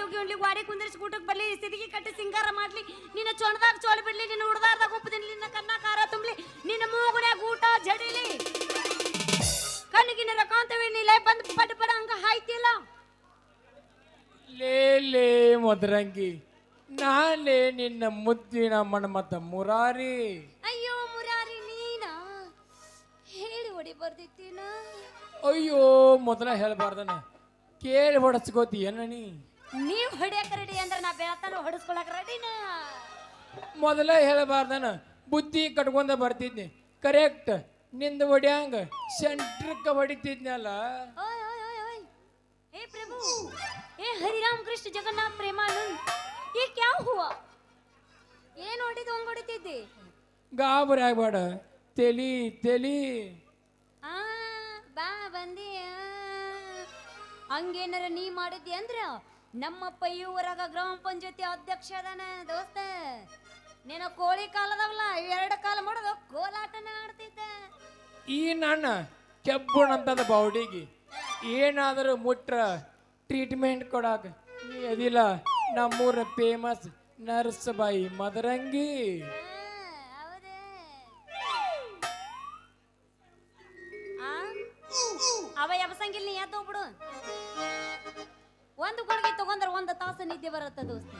ಹೋಗಿ ಒನ್ಲಿ ಗಾಡಿ ಕುಂದ್ರಿಸಿ ಊಟಕ್ಕೆ ಬರ್ಲಿ ಸಿದಿಗೆ ಕಟ್ಟಿ ಸಿಂಗಾರ ಮಾಡ್ಲಿ. ನಿನ್ನ ಚೊಣದಾಗ ಚೋಳ ಬಿಡ್ಲಿ ನಿನ್ನ ಹುಡ್ದಾರ್ದಾಗ ಉಪ್ಪು ತಿನ್ಲಿ ನಿನ್ನ ಕನ್ನ ಖಾರ ತುಂಬಲಿ ನಿನ್ನ ಮೂಗುನ್ಯಾಗ ಊಟ ಜಡಿಲಿ. ಕಣ್ಣಿಗಿನ ರಕಾಂತವೇ ನೀ ಲೈ ಬಂದ್ ಪಟ್ ಪಡ ಹಂಗ ಹಾಯ್ತಿಲ್ಲ ಲೇ ಲೇ ಮದರಂಗಿ ನಾಲೇ ನಿನ್ನ ಮುದ್ದಿನ ಮಣಮತ ಮುರಾರಿ. ಅಯ್ಯೋ ಮುರಾರಿ ನೀನ ಹೇಳಿ ಹೊಡಿ ಬರ್ದಿತ್ತೀನ. ಅಯ್ಯೋ ಮೊದಲ ಹೇಳ್ಬಾರ್ದನ. ಕೇಳಿ ಹೊಡಸ್ಕೋತಿ ಏನ ನೀ? ನೀವ್ ಹೊಡಿಯಕ್ ರೆಡಿ ಅಂದ್ರೆ ನಾ ಬೆಳತನ ಹೊಡಿಸ್ಕೊಳಕ್ ರೆಡಿನ ಮೊದಲೇ ಹೇಳಬಾರ್ದನ ಬುದ್ಧಿ ಕಟ್ಕೊಂಡ ಬರ್ತಿದ್ನಿ. ಕರೆಕ್ಟ್ನಿಂದ ಹೊಡ್ಯಾಂಗ ಸೆಂಟ್ರಕ್ಕೆ ಹೊಡಿತಿದ್ನಲ್ಲ ಓಯ್ ಓಯ್ ಓಯ್ ಹೇ ಪ್ರಭು ಏ ಹರಿರಾಮ್ ಕೃಷ್ಣ ಜಗನ್ನಾಥ ಪ್ರೇಮಾನಂದ್ ಈ ಕ್ಯಾವ್ ಹೂವ? ಏನ್ ಹೊಡಿದ್ ಹಂಗ್ ಹೊಡಿತಿದ್ದಿ? ಗಾಬರಿ ಆಗ್ಬೇಡ. ತೆಲಿ ತೆಲಿ. ಆ ಬಾ ಬಂದಿ ಹಂಗೇನಾರ ನೀ ಮಾಡಿದ್ದಿ ಅಂದ್ರೆ? ನಮ್ಮಪ್ಪ ಈ ಊರಾಗ ಗ್ರಾಮ ಪಂಚಾಯತಿ ಅಧ್ಯಕ್ಷ ಅದಾನ ದೋಸ್ತ. ನಿನ್ನ ಕೋಳಿ ಕಾಲದವಲ್ಲ, ಎರಡು ಕಾಲ ಮಾಡೋದು ಕೋಲಾಟನ ಆಡ್ತಿದ್ದ. ಈ ನನ್ನ ಕೆಬ್ಬುಣಂತದ ಬಾವುಡಿಗೆ ಏನಾದರೂ ಮುಟ್ರ ಟ್ರೀಟ್ಮೆಂಟ್ ಕೊಡಾಕ ನೀ ಅದಿಲ್ಲ ನಮ್ಮೂರ ಫೇಮಸ್ ನರ್ಸ್ ಬಾಯಿ ಮದರಂಗಿ. ನಿದ್ದೆ ಬರತ್ತ ದೋಸ್ತ?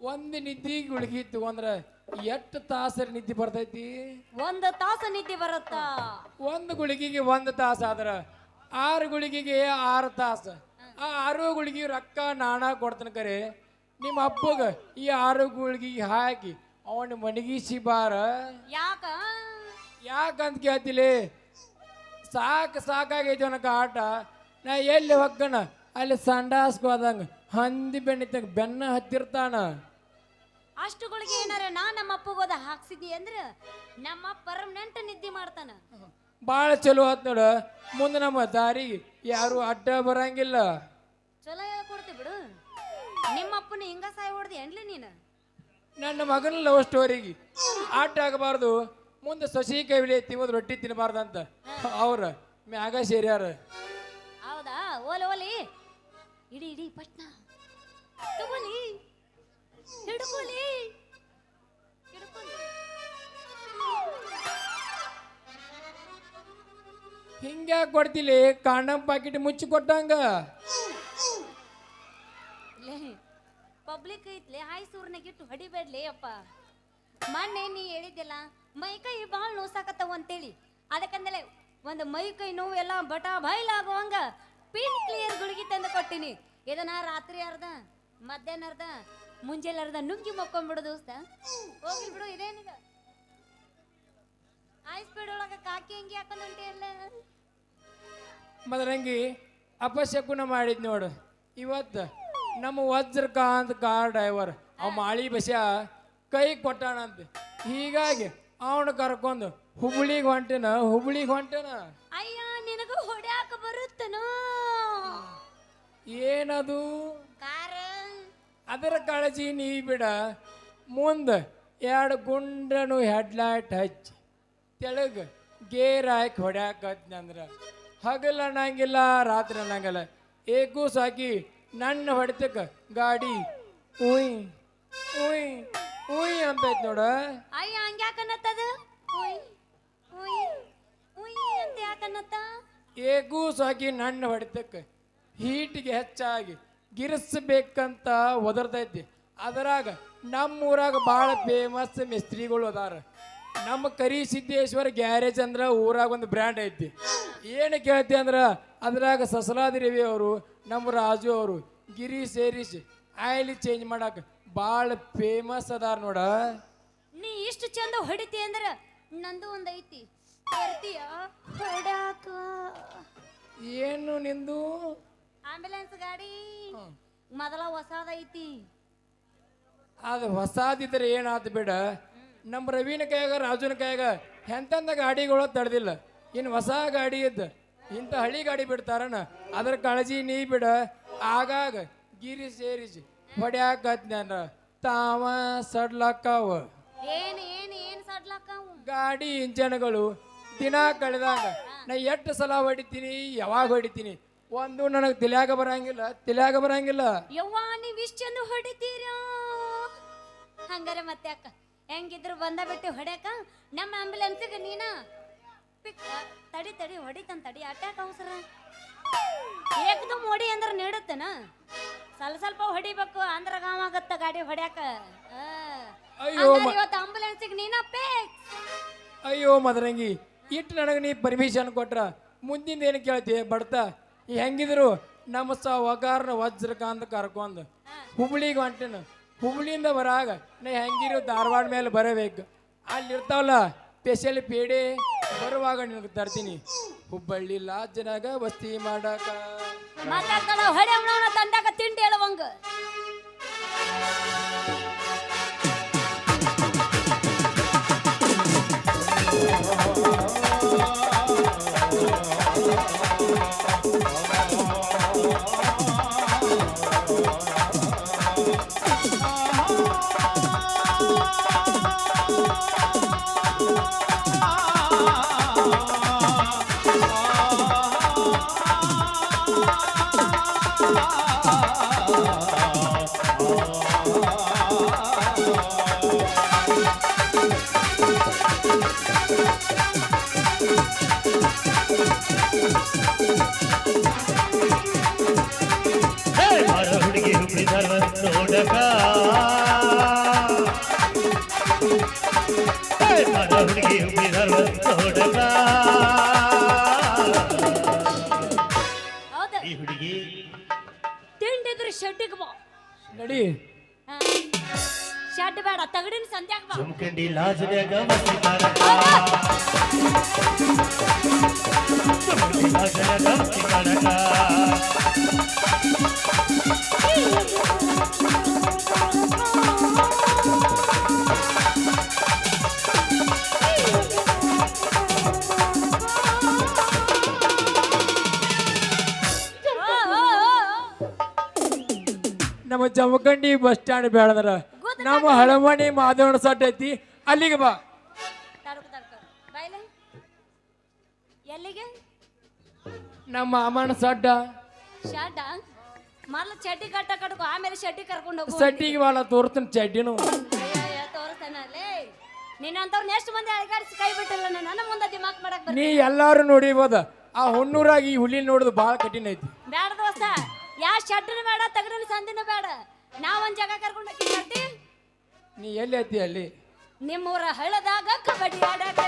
ಒಂದು ನಿದ್ದಿ ಗುಳಿಗೆ ಅಂದ್ರೆ ಎಷ್ಟು ತಾಸ ನಿದ್ದೆ ಬರ್ತೈತಿ? ಒಂದ್ ತಾಸು ನಿದ್ದೆ ಬರುತ್ತ? ಒಂದು ಗುಳಿಗೆಗೆ ಒಂದು ತಾಸು ಆದ್ರ ಆರು ಗುಳಿಗೆಗೆ ಆರು ತಾಸು. ಆ ಆರು ಗುಳಿಗೆ ರೊಕ್ಕ ನಾಣ ಕೊಡ್ತಾನ ಕರೆ. ನಿಮ್ಮ ಅಪ್ಪಗ ಈ ಆರು ಗುಳಿಗೆ ಹಾಕಿ ಅವನ ಮಣಗಿಸಿ ಬಾರ. ಯಾಕ? ಯಾಕಂತ ಕೇಳ್ತಿಲಿ? ಸಾಕು ಸಾಕಾಗೈತಿ ಅವನಕ ಆಟ ನಾ ಎಲ್ಲಿ ಹೊಕ್ಕಣ ಅಲ್ಲಿ ಸಂಡಾಸ್ಕ ಹೋದಂಗ ಹಂದಿ ಬೆಣ್ಣಿತಂಗ ಬೆನ್ನ ಹತ್ತಿರ್ತಾನ. ಅಷ್ಟು ಗುಳಿಗೆ ಏನಾರ ನಾ ನಮ್ಮ ಅಪ್ಪಗೋದ ಹಾಕ್ಸಿದ್ದಿ ಅಂದ್ರ ನಮ್ಮ ಪರ್ಮನೆಂಟ್ ನಿದ್ದೆ ಮಾಡ್ತಾನ. ಬಾಳ ಚಲೋ ಆತ್ ನೋಡ. ಮುಂದೆ ನಮ್ಮ ದಾರಿ ಯಾರು ಅಡ್ಡ ಬರಂಗಿಲ್ಲ. ಚಲೋ ಹೇಳ್ಕೊಡ್ತಿ ಬಿಡು. ನಿಮ್ಮ ಅಪ್ಪನ ಹಿಂಗ ಸಾಯ್ ಹೊಡ್ದಿ ಏನ್ಲಿ ನೀನು? ನನ್ನ ಮಗನ ಲವ್ ಸ್ಟೋರಿಗೆ ಆಟ ಆಗಬಾರ್ದು. ಮುಂದೆ ಸಸಿ ಕೈಲಿ ತಿನ್ನೋದು ರೊಟ್ಟಿ ತಿನ್ನಬಾರ್ದಂತ ಅವ್ರ ಮ್ಯಾಗ ಸೇರ್ಯಾರ. ಹೌದಾ? ಓಲಿ ಓಲಿ. ಇಡಿ ಇಡಿ ಪಟ್ನ. ತಗೊಳ್ಳಿ ಹಿಡ್ಕೊಳ್ಳಿ. ಹಿಂಗ್ಯಾಕ್ ಕೊಡ್ತಿಲಿ ಕಾಂಡಮ್ ಪಾಕಿಟ್ ಮುಚ್ಚಿ ಕೊಟ್ಟಂಗ. ಲೇ ಪಬ್ಲಿಕ್ ಐತ್ಲೆ ಹಾಯ್ ಸೂರ್ನಾಗಿಟ್ಟು ಹೊಡಿಬೇಡ್ಲಿ ಅಪ್ಪ. ಮೊನ್ನೆ ನೀ ಹೇಳಿದ್ದೆಲ್ಲ ಮೈ ಕೈ ಭಾಳ ನೋಸಾಕತ್ತವ ಅಂತೇಳಿ. ಅದಕ್ಕಂದಲೇ ಒಂದು ಮೈ ಕೈ ನೋವು ಎಲ್ಲ ಬಟ ಬಯಲಾಗುವಂಗ ಪಿನ್ ಕ್ಲಿಯರ್ ಗುಳಿಗೆ ತಂದು ಕೊಟ್ಟಿನಿ. ಇದನ್ನ ರಾತ್ರಿ ಅರ್ಧ, ಮಧ್ಯಾಹ್ನ ಅರ್ಧ, ಮುಂಜಾನೆ ಅರ್ಧ ನುಂಗಿ ಮಕ್ಕೊಂಡ್ಬಿಡು ದೋಸ್ತ. ಬಿಡು ಇದೇನಿದ ಐ ಸ್ಪೀಡ್ ಒಳಗ ಕಾಕಿ ಹಂಗಿ ಹಾಕೊಂಡಂಟಿ ಹೊಂಟಿಯಲ್ಲ ಮದರಂಗಿ, ಅಪಶಕುನ ಮಾಡಿದ್ ನೋಡು. ಇವತ್ತು ನಮ್ಮ ವಜ್ರಕಾಂತ್ ಕಾರ್ ಡ್ರೈವರ್, ಅವ ಮಾಳಿ ಬಸ್ಯ ಕೈ ಕೊಟ್ಟಾನಂತೆ. ಹೀಗಾಗಿ ಅವನು ಕರ್ಕೊಂಡು ಹುಬ್ಳಿಗೆ ಹೊಂಟೇನ ಹುಬ್ಳಿಗೆ ಹೊಂಟೇನ. ಏನದು? ಅದರ ಕಾಳಜಿ ನೀ ಬಿಡ. ಮುಂದೆ ಎರಡು ಗುಂಡನು ಹೆಡ್ಲೈಟ್ ಹಚ್ಚಿ ತೆಳಗ ಗೇರ್ ಹಾಕಿ ಹೊಡ್ಯಾಕತ್ನಂದ್ರ ಹಗಲು ಅನ್ನಂಗಿಲ್ಲ ರಾತ್ರಿ ಅನ್ನಂಗಿಲ್ಲ. ಏಕೂ ಸಾಕಿ ನನ್ನ ಹೊಡಿತಕ್ಕ ಗಾಡಿ ಉಯ್ ಉಯ್ ಉಯ್ ಅಂತೈತ್ ನೋಡ. ಅಯ್ಯ ಹಂಗ್ಯಾಕನ್ನತ್ತದ ಉಯ್ ಉಯ್ ಉಯ್ ಅಂತ ಯಾಕನ್ನತ್ತ ಏಕೂ ಸಾಕಿ ನನ್ನ ಹೊಡಿತಕ್ಕ ಹೀಟಿಗೆ ಹೆಚ್ಚಾಗಿ ಗಿರಿಸಬೇಕಂತ ಒದರ್ದೈತಿ. ಅದರಾಗ ನಮ್ಮ ಊರಾಗ ಭಾಳ ಫೇಮಸ್ ಮಿಸ್ತ್ರಿಗಳು ಅದಾರ. ನಮ್ಮ ಕರಿ ಸಿದ್ದೇಶ್ವರ ಗ್ಯಾರೇಜ್ ಅಂದ್ರೆ ಊರಾಗ ಒಂದು ಬ್ರ್ಯಾಂಡ್ ಐತಿ. ಏನು ಕೇಳ್ತಿ ಅಂದ್ರ ಅದ್ರಾಗ ಸಸಲಾದಿ ರವಿ ಅವರು ನಮ್ಮ ರಾಜು ಅವರು ಗಿರಿ ಸೇರಿಸಿ ಆಯಿಲ್ ಚೇಂಜ್ ಮಾಡಾಕ ಭಾಳ ಫೇಮಸ್ ಅದಾರ ನೋಡ. ನೀ ಇಷ್ಟು ಚಂದ ಹೊಡಿತಿ ಅಂದ್ರ ನಂದು ಒಂದು ಐತಿ. ಬರ್ತೀಯ? ಏನು ನಿಂದು? ಆಂಬ್ಯುಲೆನ್ಸ್ ಗಾಡಿ. ಮೊದಲ ಹೊಸದೈತಿ ಅದು ಹೊಸಾದಿದ್ರೆ ಏನಾಯ್ತು ಬಿಡ. ನಮ್ಮ ರವೀನ ಕೈಯಾಗ ರಾಜುನ ಕೈಯಾಗ ಎಂತೆಂಥ ಗಾಡಿಗಳು ತಡೆದಿಲ್ಲ. ಇನ್ನು ಹೊಸ ಗಾಡಿ ಇದ್ದ. ಇಂಥ ಹಳಿ ಗಾಡಿ ಬಿಡ್ತಾರನ. ಅದ್ರ ಕಾಳಜಿ ನೀ ಬಿಡ. ಆಗಾಗ ಗಿರಿ ಸೇರಿಸಿ ಹೊಡ್ಯಾಕತ್ನ ತಾವ ಸಡ್ಲಕ್ಕಾವ. ಏನ್ ಏನ್ ಏನ್ ಸಡ್ಲಕ್ಕವು? ಗಾಡಿ ಇಂಜನ್ಗಳು ದಿನ ಕಳೆದಾಗ ನಾ ಎಷ್ಟು ಸಲ ಹೊಡಿತೀನಿ ಯಾವಾಗ ಹೊಡಿತೀನಿ. ಒಂದು ನನಗೆ ತಿಳಿಯಾಗ ಬರಂಗಿಲ್ಲ ತಿಳಿಯಾಗ ಬರಂಗಿಲ್ಲ. ಯವ್ವ ನೀವ್ ಇಷ್ಟ್ ಚಂದ ಹೊಡಿತೀರಾ? ಹಂಗಾರೆ ಮತ್ತೆ ಅಕ್ಕ ಹೆಂಗಿದ್ರು ಬಂದ ಬಿಟ್ಟು ಹೊಡ್ಯಾಕ? ನಮ್ಮ ಆಂಬುಲೆನ್ಸ್ಗೆ ನೀನ? ಪಿಕ್ ತಡಿ ತಡಿ ಹೊಡಿತನ್ ತಡಿ ಅಟ್ಯಾಕ್ ಅವಸರ. ಏಕದಮ್ ಹೊಡಿ ಅಂದ್ರೆ ನೀಡುತ್ತೇನ? ಸ್ವಲ್ಪ ಸ್ವಲ್ಪ ಹೊಡಿಬೇಕು ಅಂದ್ರ ಗಾಮ ಆಗತ್ತ ಗಾಡಿ ಹೊಡ್ಯಾಕ. ಆ. ಅಯ್ಯೋ, ಹಂಗಾರೆ ಮ- ಇವತ್ತು ಆಂಬುಲೆನ್ಸ್ಗೆ ನೀನ ಪಿಕ್? ಅಯ್ಯೋ ಮದರಂಗಿ ಇಟ್ಟು ನನಗೆ ನೀ ಪರ್ಮಿಷನ್ ಕೊಟ್ರ ಮುಂದಿಂದ ಏನು ಕೇಳ್ತೀಯ ಬಡ್ತಾ? ಹೆಂಗಿದ್ರು? ನಮ್ಮ ಸಾವಕಾರನ ವಜ್ರಕಾಂತ ಕರ್ಕೊಂದು ಹುಬ್ಳಿಗೆ ಹೊಂಟೇನು. ಹುಬ್ಳಿಯಿಂದ ಬರಾಗ ನಾ ಹೆಂಗಿರು ಧಾರವಾಡ ಮೇಲೆ ಬರಬೇಕು. ಅಲ್ಲಿ ಇರ್ತಾವಲ್ಲ ಸ್ಪೆಷಲ್ ಪೇಡೆ ಬರುವಾಗ ನಿನಗೆ ತರ್ತೀನಿ. ಹುಬ್ಬಳ್ಳಿ ಲಾಜ್ನಾಗ ವಸ್ತಿ ಮಾಡಾಕ. ಮಾತಾಡ್ತಾಳ ಹೊಡೆ ಅವನವನ ತಂದಾಗ ತಿಂಡಿ ಹೇಳುವಂಗ. ಹೇ, ಧಾರವಾಡ ಈ ಹುಡುಗಿ. ತಿಂಡಿದ್ರೆ ಶೆಡ್ಡಿಗೆ ಬಾ. ನಡಿ. ಶೆಡ್ ಬೇಡ ತಗಡಿನ ಸಂಧ್ಯಾಗ ಬಾ. ಜುಮ್ಕಂಡಿ ಲಾಜ್ನ್ಯಾಗ ಮಸ್ತಿ ನಮ್ಮ ಜಮಖಂಡಿ ಬಸ್ ಸ್ಟ್ಯಾಂಡ್ ಬೇಡದ್ರ. ನಮ್ಮ ಹಳಮಣಿ ಮಾಧವನ ಸಟ್ ಐತಿ. ಅಲ್ಲಿಗೆ ಬಾ. ಎಲ್ಲಿಗೆ? ನಮ್ಮ ಅಮ್ಮನ ಸಡ್ಡ. ಶಾಡ ಮೊದಲು ಚಡ್ಡಿ ಕಟ್ಟ ಕಟ್ಕೊ ಆಮೇಲೆ ಚಡ್ಡಿ ಕರ್ಕೊಂಡು ಹೋಗು. ಸಡ್ಡಿಗೆ ಬಾಳ ತೋರ್ತೀನಿ ಚಡ್ಡಿನು. ತೋರಿಸ್ತಾನಲ್ಲೇ ನಿನ್ನಂತವ್ರನ್ನ ಎಷ್ಟು ಮಂದಿ ಅಳಗಾಡಿಸಿ ಕೈ ಬಿಟ್ಟಿಲ್ಲ ನನ್ನ ಮುಂದೆ ದಿಮಾಕ್ ಮಾಡಕ್ ನೀ ಎಲ್ಲಾರು ನೋಡಿಬೋದ ಆ ಹುಣ್ಣೂರಾಗಿ ಈ ಹುಲಿ ನೋಡೋದು ಬಹಳ ಕಠಿಣ ಐತಿ. ಬೇಡ ದೋಸ್ತ. ಯಾ ಶೆಡ್ಡನು ಬೇಡ ತಗಡಿನ ಸಂದಿನ ಬೇಡ. ನಾವೊಂದ್ ಜಾಗ ಕರ್ಕೊಂಡು ಹೋಗಿ ನೀ ಎಲ್ಲಿ ಐತಿ ಅಲ್ಲಿ? ನಿಮ್ಮೂರ ಹಳ್ಳದಾಗ ಕಬಡ್ಡಿ ಆಡಕ.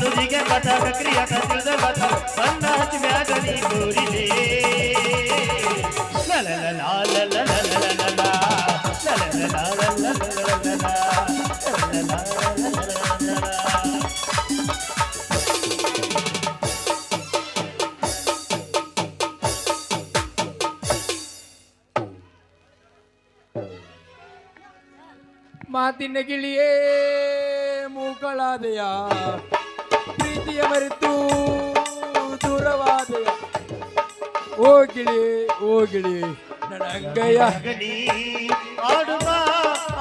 ನುಡಿಗೆ ಕಟಕ ಕ್ರಿಯಾಕ ತಿಳಿದ ಕಥ ಸಣ್ಣ ಹಚ್ಮ್ಯಾಗ ನೀ ಗೋರಿಲೆ ಮಾತಿನ ಗಿಳಿಯೇ ಮೂಕಳಾದೆಯ? ಪ್ರೀತಿಯ ಮರೆತು ದೂರವಾದೆಯ? ಓ ಗಿಳಿ ಓ ಗಿಳಿ ನನ್ನ ಆಡುವ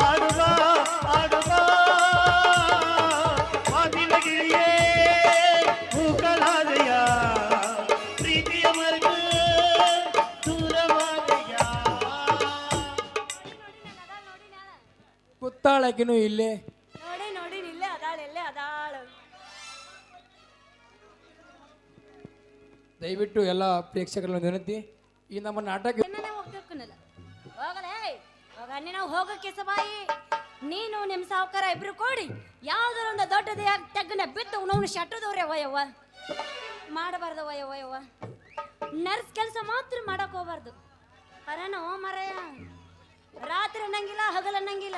ಆಡುವ. ಕುತ್ತಾಳಕಿನೂ ಇಲ್ಲೇ? ನೋಡಿ ನೋಡಿ ಇಲ್ಲೇ ಅದಾಳ ಎಲ್ಲೇ ಅದಾಳ. ದಯವಿಟ್ಟು ಎಲ್ಲ ಪ್ರೇಕ್ಷಕರನ್ನು ವಿನಂತಿ ಈ ನಮ್ಮ ನಾಟಕ ಏನಾನ ಹೋಗ್ಬೇಕನ್ನಲ್ಲ. ಹೋಗಲೇ. ಹೋಗ ನಾವು ಹೋಗಕ್ಕೆ ಸಬಾಯಿ ನೀನು ನಿಮ್ಮ ಸಾವುಕಾರ ಇಬ್ರು ಕೂಡಿ ಯಾವ್ದಾರ ಒಂದು ದೊಡ್ಡದ ತೆಗ್ಗನ ಬಿತ್ತು ನೋವು ಶಟ್ಟದವ್ರೆ ವಯವ್ವ ಮಾಡಬಾರ್ದು ವಯವ್ ಯವ್ವ ನರ್ಸ್ ಕೆಲಸ ಮಾತ್ರ ಮಾಡಕ್ ಹೋಗ್ಬಾರ್ದು. ಅರನೋ ಮರಯ ರಾತ್ರಿ ಅನ್ನಂಗಿಲ್ಲ ಹಗಲ ಅನ್ನಂಗಿಲ್ಲ